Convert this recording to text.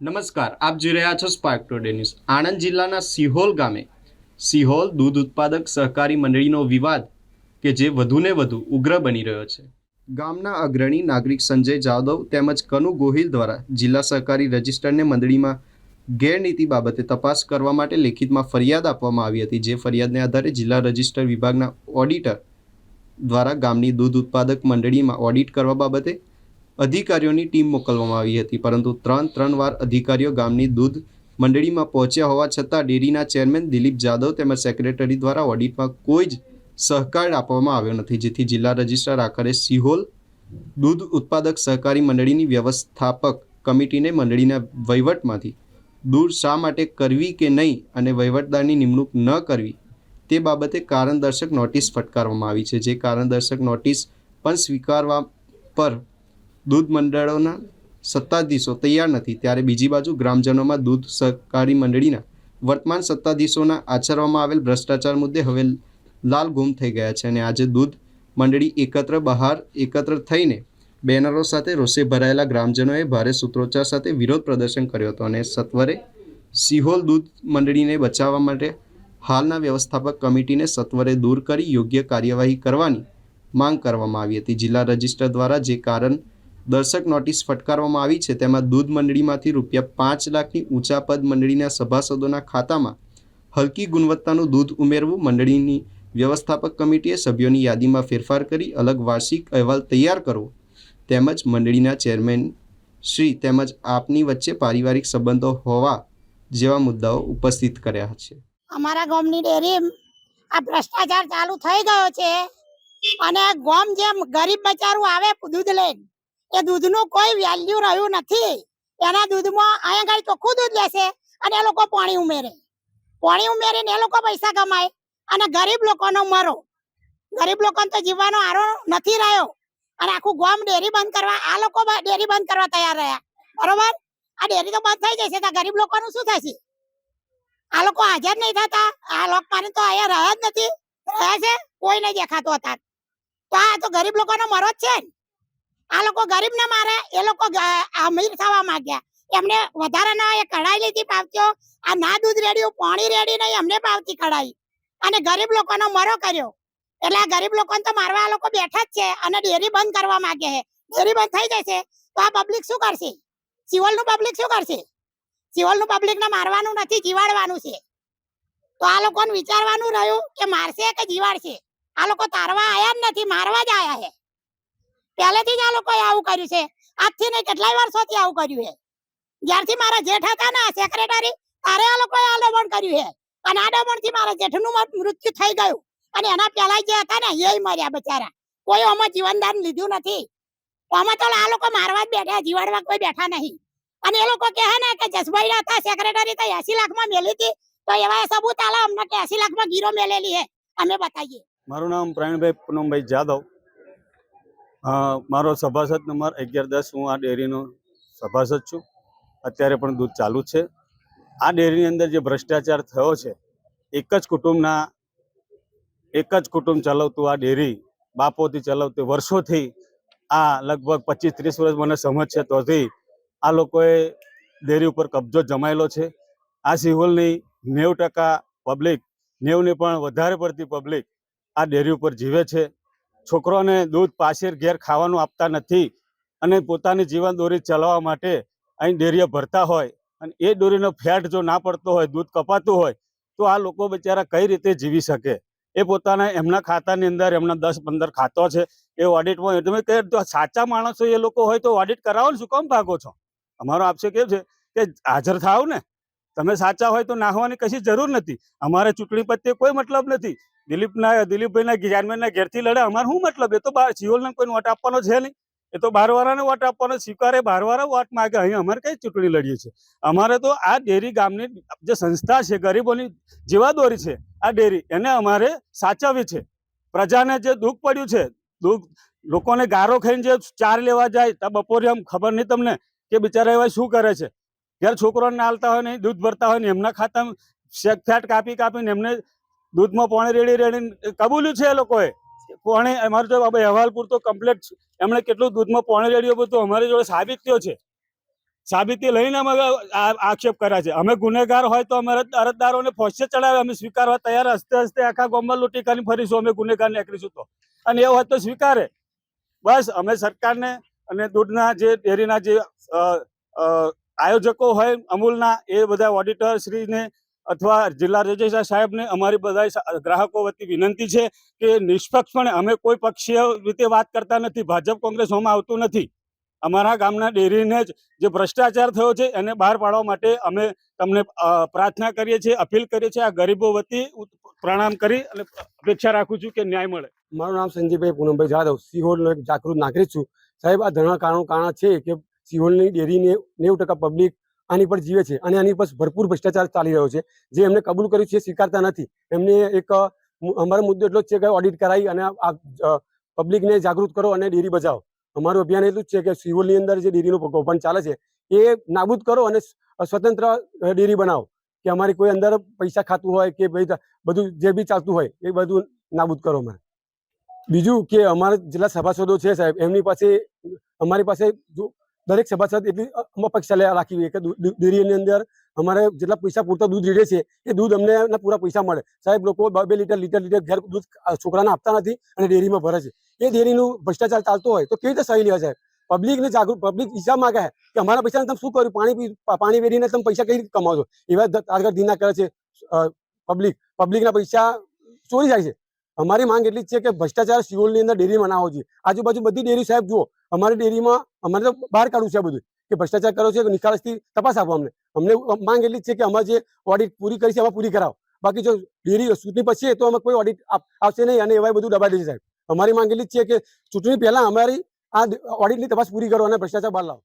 નમસ્કાર, આપ જોઈ રહ્યા છો સ્પાર્ક ટુડે ન્યૂઝ આણંદ જિલ્લાના સિહોલ ગામે સિહોલ દૂધ ઉત્પાદક સહકારી મંડળીનો વિવાદ કે જે વધુને વધુ ઉગ્ર બની રહ્યો છે. ગામના અગ્રણી નાગરિક સંજય જાદવ તેમજ કનુ ગોહિલ દ્વારા જિલ્લા સહકારી રજિસ્ટરને મંડળીમાં ગેરનીતિ બાબતે તપાસ કરવા માટે લેખિતમાં ફરિયાદ આપવામાં આવી હતી, જે ફરિયાદને આધારે જિલ્લા રજિસ્ટર વિભાગના ઓડિટર દ્વારા ગામની દૂધ ઉત્પાદક મંડળીમાં ઓડિટ કરવા બાબતે અધિકારીઓની ટીમ મોકલવામાં આવી હતી. પરંતુ ત્રણ ત્રણ વાર અધિકારીઓ ગામની દૂધ મંડળીમાં પહોંચ્યા હોવા છતાં ડેરીના ચેરમેન દિલીપ જાદવ તેમજ સેક્રેટરી દ્વારા ઓડિટમાં કોઈ જ સહકાર આપવામાં આવ્યો નથી, જેથી જિલ્લા રજિસ્ટ્રાર આખરે સિહોલ દૂધ ઉત્પાદક સહકારી મંડળીની વ્યવસ્થાપક કમિટીને મંડળીના વહીવટમાંથી દૂર શા માટે કરવી કે નહીં અને વહીવટદારની નિમણૂક ન કરવી તે બાબતે કારણદર્શક નોટિસ ફટકારવામાં આવી છે. જે કારણદર્શક નોટિસ પણ સ્વીકારવા પર દૂધ મંડળોના સત્તાધીશો તૈયાર નથી. ત્યારે બીજી બાજુ ગ્રામજનોમાં દૂધ સહકારી મંડળીના વર્તમાન સત્તાધીશોના આચરવામાં આવેલ ભ્રષ્ટાચાર મુદ્દે હવે લાલ ગુમ થઈ ગયા છે અને આજે દૂધ મંડળી એકત્ર બહાર એકત્ર થઈને બેનરો સાથે રોષે ભરાયેલા ગ્રામજનોએ ભારે સૂત્રોચ્ચાર સાથે વિરોધ પ્રદર્શન કર્યો હતો અને સત્વરે સિહોલ દૂધ મંડળીને બચાવવા માટે હાલના વ્યવસ્થાપક કમિટીને સત્વરે દૂર કરી યોગ્ય કાર્યવાહી કરવાની માંગ કરવામાં આવી હતી. જિલ્લા રજિસ્ટર દ્વારા જે કારણ દર્શક નોટિસ ફટકારવામાં આવી છે. તેમાં દૂધ મંડળીમાંથી રૂપિયા પાંચ લાખની ઊંચા પદ મંડળીના સભાસદોના ખાતામાં હલકી ગુણવત્તાનું દૂધ ઉમેરવું મંડળીની વ્યવસ્થાપક કમિટીએ સભ્યોની યાદીમાં ફેરફાર કરી અલગ વાર્ષિક અહેવાલ તૈયાર કરવો તેમજ મંડળીના ચેરમેન શ્રી તેમજ આપની વચ્ચે પારિવારિક સંબંધો હોવા જેવા મુદ્દાઓ ઉપસ્થિત કર્યા છે. અમારા ગામની ડેરી આ ભ્રષ્ટાચાર ચાલુ થઈ ગયો છે અને ગામ જેમ ગરીબ બચારું આવે દૂધ લઈને. એ દૂધનું કોઈ વેલ્યુ રહ્યું નથી. એના દૂધમાં અહીંયા આગળ ચોખ્ખું દૂધ લેશે અને એ લોકો પાણી ઉમેરે. પાણી ઉમેરીને એ લોકો પૈસા કમાય અને ગરીબ લોકોનો મરો. ગરીબ લોકોને તો જીવવાનો આરો નથી રહ્યો. અને આખું ગામ ડેરી બંધ કરવા, આ લોકો ડેરી બંધ કરવા તૈયાર રહ્યા. બરોબર? આ ડેરી તો બંધ થઈ જશે, તો ગરીબ લોકોનું શું થશે? આ લોકો હાજર નહીં થતા, આ લોકો માને તો અહીંયા રહ્યા જ નથી. રહ્યા છે, કોઈ નહીં દેખાતો હતા તો આ તો ગરીબ લોકોનો મરો જ છે ને. આ લોકો ગરીબ ને મારે, એ લોકો અમીર થવા માંગ્યા. એમને વધારાના એ કઢાઈ લીધી પાવતીઓ. આ ના દૂધ રેડ્યું, પાણી રેડી નહીં, એમને પાવતી કઢાઈ. અને ગરીબ લોકોનો મરો કર્યો. એટલે આ ગરીબ લોકોને તો મારવા આ લોકો બેઠા જ છે અને ડેરી બંધ કરવા માંગે છે. ડેરી બંધ થઈ જશે તો આ પબ્લિક શું કરશે? સિવલનું પબ્લિક શું કરશે? સિવલનું પબ્લિક ને મારવાનું નથી, જીવાડવાનું છે. તો આ લોકોને વિચારવાનું રહ્યું કે મારશે કે જીવાડશે? આ લોકો તારવા આયા જ નથી, મારવા જ આયા છે. પહેલેથી જ આ લોકોએ આવું કર્યું છે. આજથી નહીં, કેટલાય વર્ષોથી આવું કર્યું છે. જ્યારથી મારા જેઠ હતા ને સેક્રેટરી તારે આ લોકોએ આ દમણ કર્યું છે. અને આ દમણથી મારા જેઠનું મૃત્યુ થઈ ગયું. અને એના પહેલા જે હતા ને એ મર્યા બચારા. કોઈ આમાં જીવનદાન લીધું નથી. આમાં તો આ લોકો મારવા જ બેઠા, જીવાડવા કોઈ બેઠા નહીં. અને એ લોકો કહે ને કે જસભાઈ હતા સેક્રેટરી તો એસી લાખમાં મેલી હતી. તો એવા સબૂત આલા અમને કે એસી લાખમાં ગીરો મેલેલી છે. અમે બતાવીએ. મારું નામ પ્રવીણભાઈ પૂનમભાઈ જાદવ. મારો સભાસદ નંબર અગિયાર દસ, હું આ ડેરીનો સભાસદ છું. અત્યારે પણ દૂધ ચાલુ છે. આ ડેરીની અંદર જે ભ્રષ્ટાચાર થયો છે, એક જ કુટુંબના, એક જ કુટુંબ ચલાવતું આ ડેરી બાપોથી ચલાવતી વર્ષોથી આ લગભગ પચીસ ત્રીસ વર્ષ મને સમજ છે, તોથી આ લોકોએ ડેરી ઉપર કબજો જમાયેલો છે. આ સિહોલની નેવ ટકા પબ્લિક નેવની પણ વધારે પડતી પબ્લિક આ ડેરી ઉપર જીવે છે. છોકરોને દૂધ પાછળ ઘેર ખાવાનું આપતા નથી અને પોતાની જીવન દોરી ચલાવવા માટે અહીં ડેરીએ ભરતા હોય અને એ દોરીનો ફેટ જો ના પડતો હોય, દૂધ કપાતું હોય, તો આ લોકો બિચારા કઈ રીતે જીવી શકે? એ પોતાના એમના ખાતાની અંદર, એમના દસ પંદર ખાતો છે, એ ઓડિટમાં તમે કહે તો સાચા માણસો એ લોકો હોય તો ઓડિટ કરાવો ને, શું કામ ભાગો છો? અમારો આપશે કેવું છે? કે હાજર થાવ ને. તમે સાચા હોય તો નાહવાની કશી જરૂર નથી. અમારે ચૂંટણી પ્રત્યે કોઈ મતલબ નથી. દિલીપના દિલીપભાઈના ચેરમેનના ઘેરથી લડે. અમારે શું મતલબ? એ તો બહાર કોઈ વોટ આપવાનો છે નહીં. એ તો બારવાળાને વોટ આપવાનો સ્વીકારે બારવાળા વોટ માગે. અહીં અમારે કઈ ચૂંટણી લડીએ છીએ? અમારે તો આ ડેરી ગામની જે સંસ્થા છે, ગરીબોની જીવાદોરી છે, આ ડેરી, એને અમારે સાચવવી છે. પ્રજાને જે દુઃખ પડ્યું છે, દુઃખ, લોકોને ગારો ખાઈને જે ચાર લેવા જાય, તો બપોરે આમ ખબર નહીં તમને કે બિચારા એવા શું કરે છે? ઘેર છોકરાઓને હાલતા હોય નહીં દૂધ ભરતા હોય ને, એમના ખાતા શેક ફેટ કાપી કાપીને એમને દૂધમાં પાણી રેડી રેડીને કબૂલ્યું છે એ લોકોએ? પાણી, અમારો જો અહેવાલ પૂરતો કમ્પ્લેટ એમણે કેટલું દૂધમાં પાણી રેડ્યું બધું અમારી જોડે સાબિત થયો છે. સાબિતી લઈને અમે આક્ષેપ કર્યા છે. અમે ગુનેગાર હોય તો અમે અરજ- અરજદારોને ફોસે ચડાવે અમે સ્વીકારવા તૈયાર, હસ્તે હસ્તે આખા ગોમમાં લૂંટી કરીને ફરીશું, અમે ગુનેગાર નીકળીશું તો. અને એ હોય તો સ્વીકારે. બસ, અમે સરકારને અને દૂધના જે, ડેરીના જે આયોજકો હોય, અમૂલના, એ બધા ઓડિટર શ્રીને અથવા જિલ્લા રજિસ્ટ્રાર સાહેબને અમારી બધા ગ્રાહકો વતી વિનંતી છે કે નિષ્પક્ષપણે અમે કોઈ પક્ષીય રીતે વાત કરતા નથી. ભાજપ કોંગ્રેસ હોમાં આવતું નથી. અમારા ગામના ડેરીને જ જે ભ્રષ્ટાચાર થયો છે એને બહાર પાડવા માટે અમે તમને પ્રાર્થના કરીએ છીએ, અપીલ કરીએ છીએ આ ગરીબો વતી પ્રણામ કરી અને અપેક્ષા રાખું છું કે ન્યાય મળે. મારું નામ સંજીભાઈ પૂનમભાઈ જાદવ, સિહોરનો એક જાગૃત નાગરિક છું. સાહેબ, આ ધરણા કારણો કારણ છે કે સિહોરની ડેરીને નેવું ટકા પબ્લિક આની પર જીવે છે અને આની પર ભરપૂર ભ્રષ્ટાચાર ચાલી રહ્યો છે. જે એમને કબૂલ કર્યું છે સ્વીકારતા નથી. એમને એક અમારો મુદ્દો એટલો જ છે કે ઓડિટ કરાવી અને આ પબ્લિકને જાગૃત કરો અને ડેરી બચાવો અમારું અભિયાન એટલું જ છે કે સિવોલની અંદર જે ડેરીનું કૌભાંડ ચાલે છે એ નાબૂદ કરો અને સ્વતંત્ર ડેરી બનાવો. કે અમારી કોઈ અંદર પૈસા ખાતું હોય કે ભાઈ બધું જે બી ચાલતું હોય એ બધું નાબૂદ કરો અમારે. બીજું કે અમારા જેટલા સભાસદો છે સાહેબ, એમની પાસે, અમારી પાસે દરેક સભાસદ એટલી અપેક્ષા રાખી હોય કે ડેરીની અંદર અમારે જેટલા પૈસા પૂરતા દૂધ રેડે છે એ દૂધ અમને પૂરા પૈસા મળે. સાહેબ, લોકો બે લીટર લીટર લીટર ઘેર દૂધ છોકરાને આપતા નથી અને ડેરીમાં ભરે છે. એ ડેરીનું ભ્રષ્ટાચાર ચાલતો હોય તો કેવી રીતે સહી લેવા સાહેબ? પબ્લિકને જાગૃત પબ્લિક હિસાબ માંગે કે અમારા પૈસાને તમે શું કર્યું? પાણી પાણી વેરીને તમે પૈસા કઈ રીતે કમાવો એવા આગળ ધીના કરે છે પબ્લિક પબ્લિકના પૈસા ચોરી જાય છે. અમારી માંગ એટલી જ છે કે ભ્રષ્ટાચાર સિઓલની અંદર ડેરીમાં ના હોવો જોઈએ. આજુબાજુ બધી ડેરી સાહેબ જુઓ, અમારી ડેરીમાં, અમારે તો બહાર કાઢવું છે બધું, કે ભ્રષ્ટાચાર કરો છે નિકાલસથી તપાસ આપો અમને. અમને માંગ એટલી જ છે કે અમારે જે ઓડિટ પૂરી કરી છે એમાં પૂરી કરાવો. બાકી જો ડેરી ચૂંટણી પછી તો અમે કોઈ ઓડિટ આવશે નહીં અને એવા બધું દબાઈ દેશે સાહેબ. અમારી માંગ એટલી જ છે કે ચૂંટણી પહેલા અમારી આ ઓડિટની તપાસ પૂરી કરો અને ભ્રષ્ટાચાર બહાર લાવો.